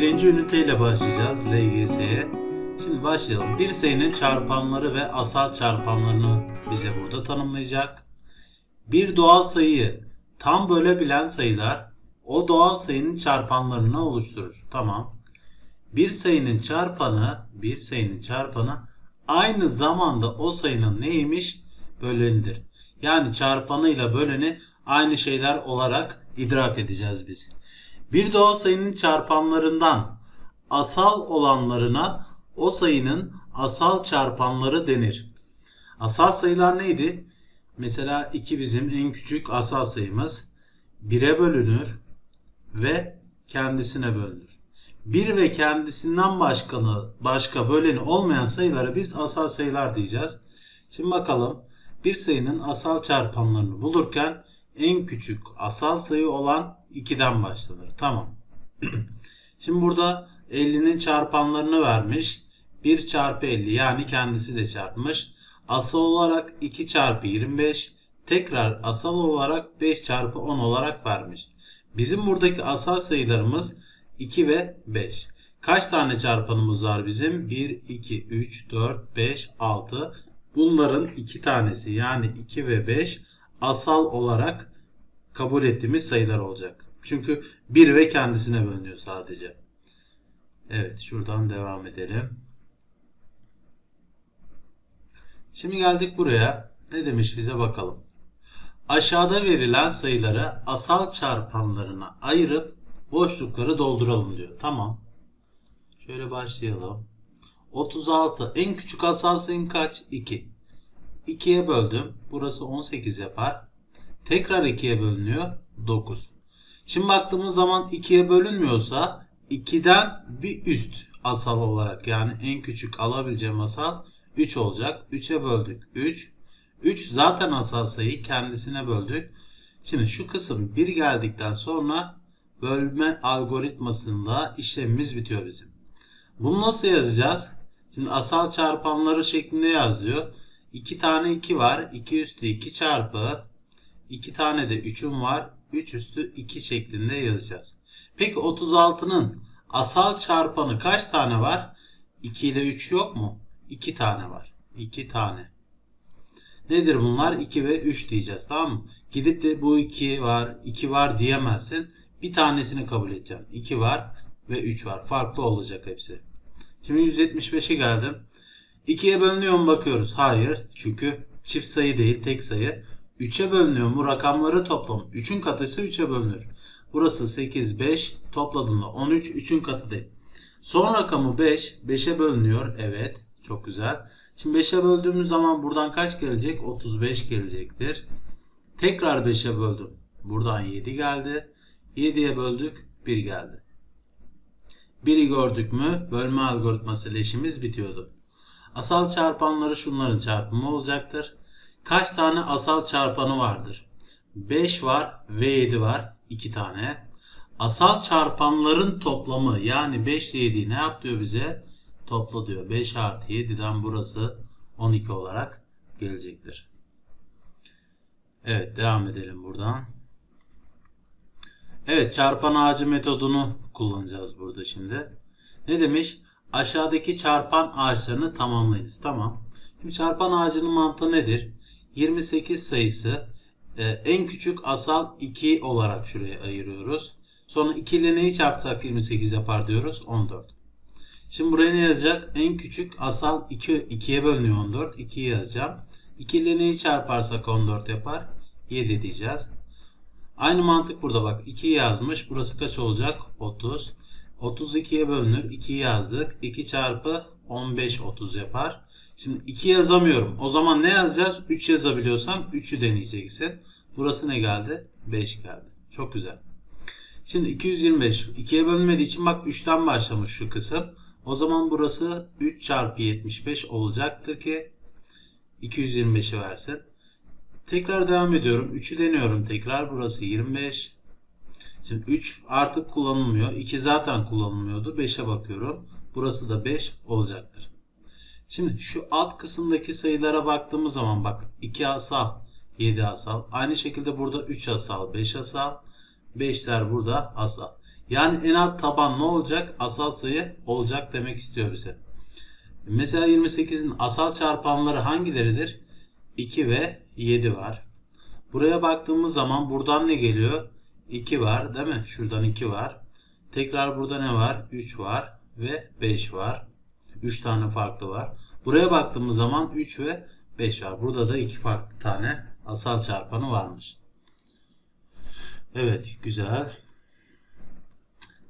Birinci üniteyle başlayacağız LGS'ye. Şimdi başlayalım. Bir sayının çarpanları ve asal çarpanlarını bize burada tanımlayacak. Bir doğal sayıyı tam bölebilen sayılar o doğal sayının çarpanlarını oluşturur. Tamam. Bir sayının çarpanı, bir sayının çarpanı aynı zamanda o sayının neymiş? Bölenidir. Yani çarpanıyla böleni aynı şeyler olarak idrak edeceğiz biz. Bir doğal sayının çarpanlarından asal olanlarına o sayının asal çarpanları denir. Asal sayılar neydi? Mesela 2 bizim en küçük asal sayımız. 1'e bölünür ve kendisine bölünür. 1 ve kendisinden başkanı, başka böleni olmayan sayılara biz asal sayılar diyeceğiz. Şimdi bakalım bir sayının asal çarpanlarını bulurken en küçük asal sayı olan 2'den başlanır. Tamam. Şimdi burada 50'nin çarpanlarını vermiş. 1 çarpı 50 yani kendisi de çarpmış. Asal olarak 2 çarpı 25 tekrar asal olarak 5 çarpı 10 olarak vermiş. Bizim buradaki asal sayılarımız 2 ve 5. Kaç tane çarpanımız var bizim? 1, 2, 3, 4, 5, 6. Bunların 2 tanesi yani 2 ve 5 asal olarak kabul ettiğimiz sayılar olacak. Çünkü 1 ve kendisine bölünüyor sadece. Evet şuradan devam edelim. Şimdi geldik buraya. Ne demiş bize bakalım. Aşağıda verilen sayıları asal çarpanlarına ayırıp boşlukları dolduralım diyor. Tamam. Şöyle başlayalım. 36 en küçük asal sayım kaç? 2. 2'ye böldüm. Burası 18 yapar. Tekrar 2'ye bölünüyor. 9. Şimdi baktığımız zaman 2'ye bölünmüyorsa 2'den bir üst asal olarak yani en küçük alabileceğim asal 3 olacak. 3'e böldük 3. 3 zaten asal sayı kendisine böldük. Şimdi şu kısım 1 geldikten sonra bölme algoritmasında işlemimiz bitiyor bizim. Bunu nasıl yazacağız? Şimdi asal çarpanları şeklinde yazıyor. 2 tane 2 var. 2 üstü 2 çarpı 2 tane de 3'üm var. 3 üstü 2 şeklinde yazacağız. Peki 36'nın asal çarpanı kaç tane var? 2 ile 3 yok mu? 2 tane var. 2 tane. Nedir bunlar? 2 ve 3 diyeceğiz tamam mı? Gidip de bu 2 var, 2 var diyemezsin. Bir tanesini kabul edeceğim. 2 var ve 3 var. Farklı olacak hepsi. Şimdi 175'e geldim. 2'ye bölünüyor mu bakıyoruz? Hayır. Çünkü çift sayı değil tek sayı. 3'e bölünüyor mu? Rakamları toplam. 3'ün katı ise 3'e bölünür. Burası 8, 5. Topladığında 13. 3'ün katı değil. Son rakamı 5. 5'e bölünüyor. Evet. Çok güzel. Şimdi 5'e böldüğümüz zaman buradan kaç gelecek? 35 gelecektir. Tekrar 5'e böldüm. Buradan 7 geldi. 7'ye böldük. 1 geldi. 1'i gördük mü bölme algoritması ile işimiz bitiyordu. Asal çarpanları şunların çarpımı olacaktır. Kaç tane asal çarpanı vardır? 5 var ve 7 var. 2 tane. Asal çarpanların toplamı yani 5 ile 7'yi ne yap diyor bize? Topla diyor. 5 artı 7'den burası 12 olarak gelecektir. Evet devam edelim buradan. Evet çarpan ağacı metodunu kullanacağız burada şimdi. Ne demiş? Aşağıdaki çarpan ağaçlarını tamamlayınız. Tamam. Şimdi çarpan ağacının mantığı nedir? 28 sayısı e, en küçük asal 2 olarak şuraya ayırıyoruz. Sonra 2 ile neyi çarpsak 28 yapar diyoruz? 14. Şimdi buraya ne yazacak? En küçük asal 2, 2'ye bölünüyor 14. 2'yi yazacağım. 2 ile neyi çarparsak 14 yapar? 7 diyeceğiz. Aynı mantık burada bak. 2 yazmış. Burası kaç olacak? 30. 32'ye bölünür. 2'yi yazdık. 2 çarpı 15 30 yapar. Şimdi 2 yazamıyorum. O zaman ne yazacağız? 3 yazabiliyorsam 3'ü deneyeceksin. Burası ne geldi? 5 geldi. Çok güzel. Şimdi 225. 2'ye bölünmediği için bak 3'ten başlamış şu kısım. O zaman burası 3 çarpı 75 olacaktır ki 225'i versin. Tekrar devam ediyorum. 3'ü deniyorum tekrar. Burası 25. Şimdi 3 artık kullanılmıyor. 2 zaten kullanılmıyordu. 5'e bakıyorum. Burası da 5 olacaktır. Şimdi şu alt kısımdaki sayılara baktığımız zaman bak 2 asal, 7 asal. Aynı şekilde burada 3 asal, 5 asal. 5'ler burada asal. Yani en alt taban ne olacak? Asal sayı olacak demek istiyor bize. Mesela 28'in asal çarpanları hangileridir? 2 ve 7 var. Buraya baktığımız zaman buradan ne geliyor? 2 var değil mi? Şuradan 2 var. Tekrar burada ne var? 3 var ve 5 var. 3 tane farklı var. Buraya baktığımız zaman 3 ve 5 var. Burada da 2 farklı tane asal çarpanı varmış. Evet güzel.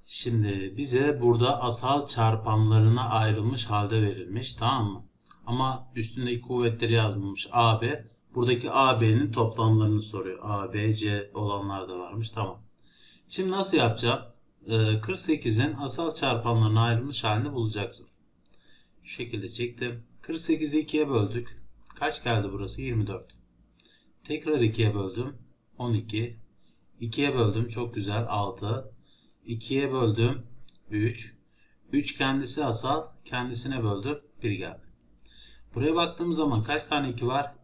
Şimdi bize burada asal çarpanlarına ayrılmış halde verilmiş tamam mı? Ama üstündeki kuvvetleri yazmamış AB. Buradaki AB'nin toplamlarını soruyor. A, B, C olanlar da varmış. Tamam. Şimdi nasıl yapacağım? Ee, 48'in asal çarpanlarına ayrılmış halini bulacaksın. Şu şekilde çektim. 48'i 2'ye böldük. Kaç geldi burası? 24. Tekrar 2'ye böldüm. 12. 2'ye böldüm. Çok güzel. 6. 2'ye böldüm. 3. 3 kendisi asal. Kendisine böldüm. 1 geldi. Buraya baktığım zaman kaç tane 2 var?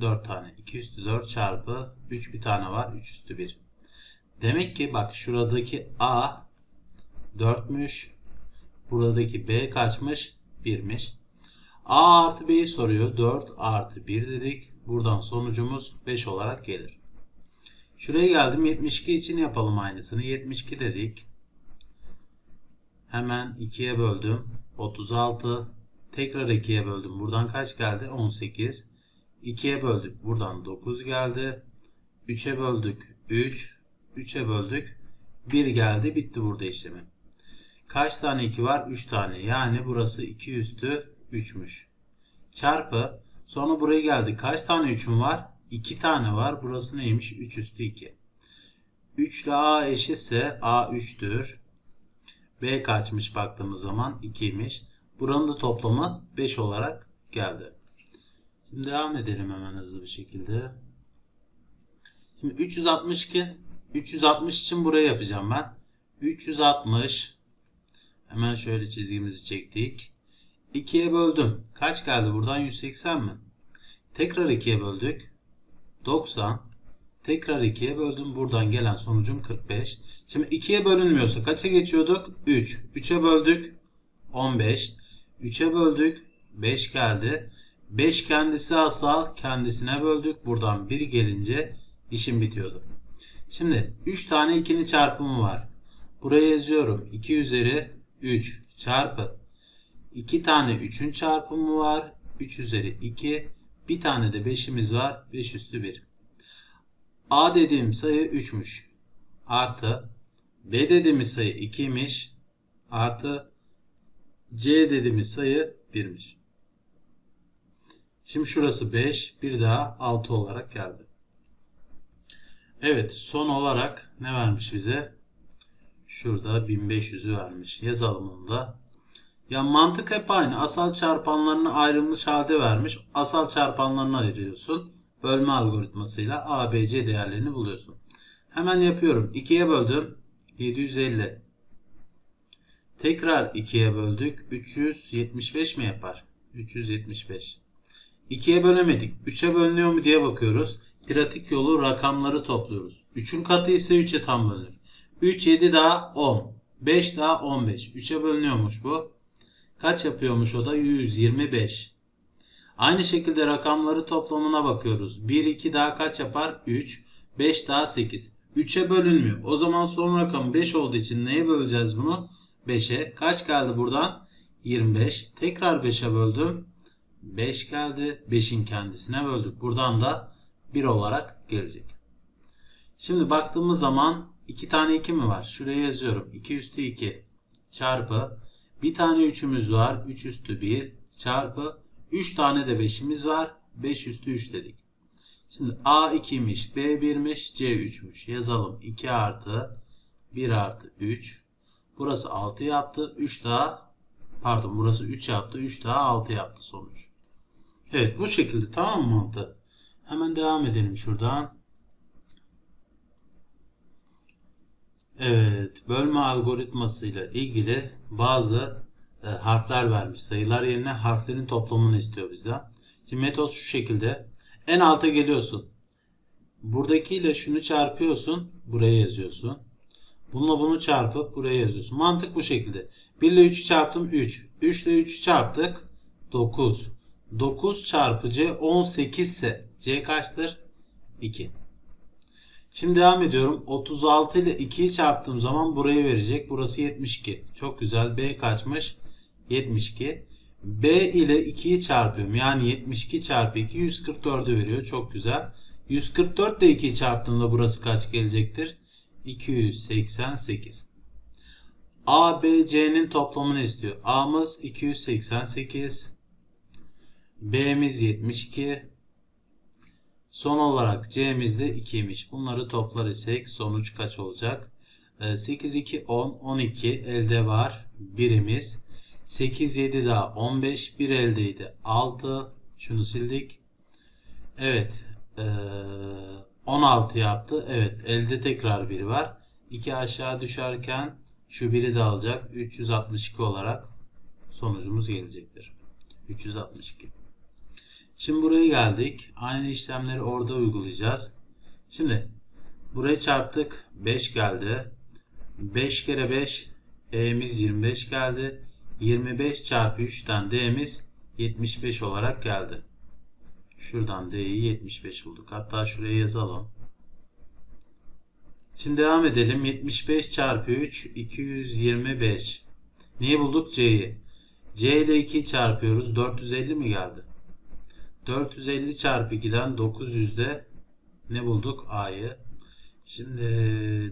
4 tane. 2 üstü 4 çarpı 3 bir tane var. 3 üstü 1. Demek ki bak şuradaki A 4'müş. Buradaki B kaçmış? 1'miş. A artı B'yi soruyor. 4 artı 1 dedik. Buradan sonucumuz 5 olarak gelir. Şuraya geldim. 72 için yapalım aynısını. 72 dedik. Hemen 2'ye böldüm. 36. Tekrar 2'ye böldüm. Buradan kaç geldi? 18. 2'ye böldük. Buradan 9 geldi. 3'e böldük. 3. 3'e böldük. 1 geldi. Bitti burada işlemi. Kaç tane 2 var? 3 tane. Yani burası 2 üstü 3'müş. Çarpı. Sonra buraya geldi. Kaç tane 3'üm var? 2 tane var. Burası neymiş? 3 üstü 2. 3 ile A eşitse A 3'tür. B kaçmış baktığımız zaman 2'ymiş. Buranın da toplamı 5 olarak geldi. Şimdi devam edelim hemen hızlı bir şekilde. Şimdi 362 360 için buraya yapacağım ben. 360 hemen şöyle çizgimizi çektik. 2'ye böldüm. Kaç geldi buradan? 180 mi? Tekrar 2'ye böldük. 90. Tekrar 2'ye böldüm. Buradan gelen sonucum 45. Şimdi 2'ye bölünmüyorsa kaça geçiyorduk? 3. 3'e böldük. 15. 3'e böldük. 5 geldi. 5 kendisi asal. Kendisine böldük. Buradan 1 gelince işim bitiyordu. Şimdi 3 tane 2'nin çarpımı var. Buraya yazıyorum. 2 üzeri 3 çarpı 2 tane 3'ün çarpımı var. 3 üzeri 2. Bir tane de 5'imiz var. 5 üstü 1. A dediğim sayı 3'müş. Artı B dediğimiz sayı 2'ymiş. Artı C dediğimiz sayı 1'miş. Şimdi şurası 5. Bir daha 6 olarak geldi. Evet son olarak ne vermiş bize? Şurada 1500'ü vermiş. Yazalım onu da. Ya mantık hep aynı. Asal çarpanlarını ayrılmış halde vermiş. Asal çarpanlarını ayırıyorsun. Bölme algoritmasıyla A, B, C değerlerini buluyorsun. Hemen yapıyorum. 2'ye böldüm. 750. Tekrar 2'ye böldük. 375 mi yapar? 375. 2'ye bölemedik. 3'e bölünüyor mu diye bakıyoruz. Pratik yolu rakamları topluyoruz. 3'ün katı ise 3'e tam bölünür. 3, 7 daha 10. 5 daha 15. 3'e bölünüyormuş bu. Kaç yapıyormuş o da? 125. Aynı şekilde rakamları toplamına bakıyoruz. 1, 2 daha kaç yapar? 3. 5 daha 8. 3'e bölünmüyor. O zaman son rakam 5 olduğu için neye böleceğiz bunu? 5'e. Kaç geldi buradan? 25. Tekrar 5'e böldüm. 5 geldi. 5'in kendisine böldük. Buradan da 1 olarak gelecek. Şimdi baktığımız zaman 2 tane 2 mi var? Şuraya yazıyorum. 2 üstü 2 çarpı bir tane 3'ümüz var. 3 üstü 1 çarpı 3 tane de 5'imiz var. 5 üstü 3 dedik. Şimdi A 2'ymiş, B 1'miş, C 3'müş. Yazalım. 2 artı 1 artı 3. Burası 6 yaptı. 3 daha pardon burası 3 yaptı. 3 daha 6 yaptı sonuç. Evet bu şekilde tamam mı mantığı? Hemen devam edelim şuradan. Evet, bölme algoritmasıyla ilgili bazı e, harfler vermiş. Sayılar yerine harflerin toplamını istiyor bizden. Şimdi metot şu şekilde. En alta geliyorsun. Buradakiyle şunu çarpıyorsun. Buraya yazıyorsun. Bununla bunu çarpıp buraya yazıyorsun. Mantık bu şekilde. 1 ile 3'ü çarptım 3. 3 ile 3'ü çarptık 9. 9 çarpı C 18 ise C kaçtır? 2. Şimdi devam ediyorum. 36 ile 2'yi çarptığım zaman burayı verecek. Burası 72. Çok güzel. B kaçmış? 72. B ile 2'yi çarpıyorum. Yani 72 çarpı 2 144'ü veriyor. Çok güzel. 144 ile 2'yi çarptığımda burası kaç gelecektir? 288. A, B, C'nin toplamını istiyor. A'mız 288. B'miz 72. Son olarak C'miz de 2'ymiş. Bunları toplar isek sonuç kaç olacak? Ee, 8, 2, 10, 12 elde var. Birimiz. 8, 7 daha 15. 1 eldeydi. 6. Şunu sildik. Evet. Ee, 16 yaptı. Evet. Elde tekrar 1 var. 2 aşağı düşerken şu biri de alacak. 362 olarak sonucumuz gelecektir. 362. Şimdi buraya geldik. Aynı işlemleri orada uygulayacağız. Şimdi burayı çarptık. 5 geldi. 5 kere 5 E'miz 25 geldi. 25 çarpı 3'ten D'miz 75 olarak geldi. Şuradan D'yi 75 bulduk. Hatta şuraya yazalım. Şimdi devam edelim. 75 çarpı 3 225. Neyi bulduk? C'yi. C ile 2'yi çarpıyoruz. 450 mi geldi? 450 çarpı 2'den 900'de ne bulduk? A'yı. Şimdi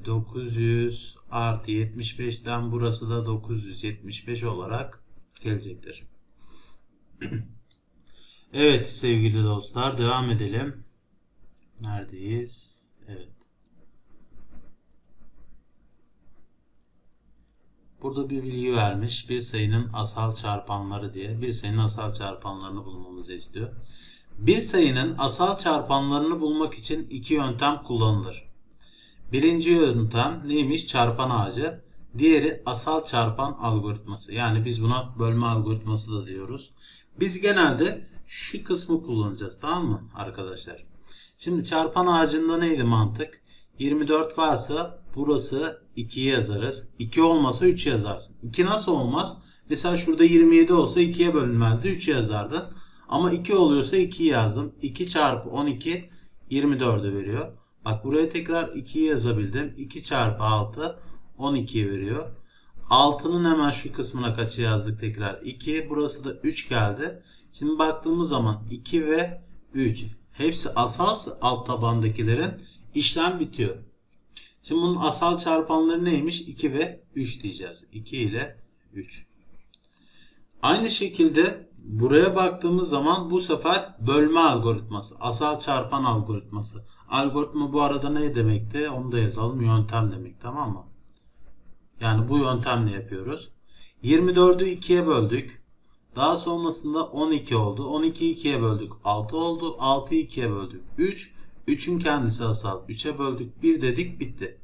900 artı 75'ten burası da 975 olarak gelecektir. evet sevgili dostlar devam edelim. Neredeyiz? Evet. Burada bir bilgi vermiş. Bir sayının asal çarpanları diye. Bir sayının asal çarpanlarını bulmamızı istiyor. Bir sayının asal çarpanlarını bulmak için iki yöntem kullanılır. Birinci yöntem neymiş? Çarpan ağacı. Diğeri asal çarpan algoritması. Yani biz buna bölme algoritması da diyoruz. Biz genelde şu kısmı kullanacağız. Tamam mı arkadaşlar? Şimdi çarpan ağacında neydi mantık? 24 varsa burası 2'yi yazarız. 2 olmasa 3 yazarsın. 2 nasıl olmaz? Mesela şurada 27 olsa 2'ye bölünmezdi. 3 yazardın. Ama 2 oluyorsa 2'yi yazdım. 2 çarpı 12 24'ü veriyor. Bak buraya tekrar 2'yi yazabildim. 2 çarpı 6 12'yi veriyor. 6'nın hemen şu kısmına kaçı yazdık tekrar? 2. Burası da 3 geldi. Şimdi baktığımız zaman 2 ve 3. Hepsi asal alt tabandakilerin işlem bitiyor. Şimdi bunun asal çarpanları neymiş? 2 ve 3 diyeceğiz. 2 ile 3. Aynı şekilde buraya baktığımız zaman bu sefer bölme algoritması, asal çarpan algoritması. Algoritma bu arada ne demekti? Onu da yazalım. Yöntem demek tamam mı? Yani bu yöntemle yapıyoruz. 24'ü 2'ye böldük. Daha sonrasında 12 oldu. 12'yi 2'ye böldük. 6 oldu. 6'yı 2'ye böldük. 3. 3'ün kendisi asal. 3'e böldük. 1 dedik bitti.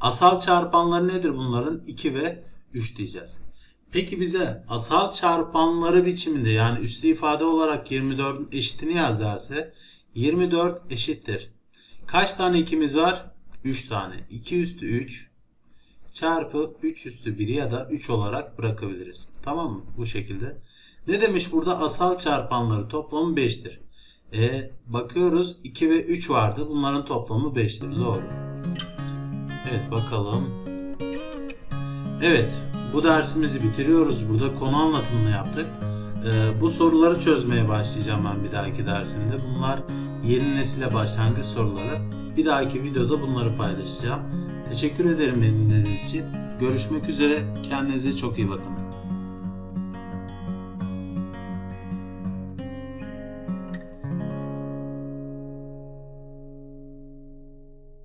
Asal çarpanları nedir bunların? 2 ve 3 diyeceğiz. Peki bize asal çarpanları biçiminde yani üslü ifade olarak 24'ün eşitini yaz derse 24 eşittir. Kaç tane 2'miz var? 3 tane. 2 üstü 3 çarpı 3 üstü 1 ya da 3 olarak bırakabiliriz. Tamam mı? Bu şekilde. Ne demiş burada? Asal çarpanları toplamı 5'tir. E, bakıyoruz 2 ve 3 vardı. Bunların toplamı 5'tir. Doğru. Evet bakalım. Evet bu dersimizi bitiriyoruz. Burada konu anlatımını yaptık. Ee, bu soruları çözmeye başlayacağım ben bir dahaki dersimde. Bunlar yeni nesile başlangıç soruları. Bir dahaki videoda bunları paylaşacağım. Teşekkür ederim beni dinlediğiniz için. Görüşmek üzere. Kendinize çok iyi bakın.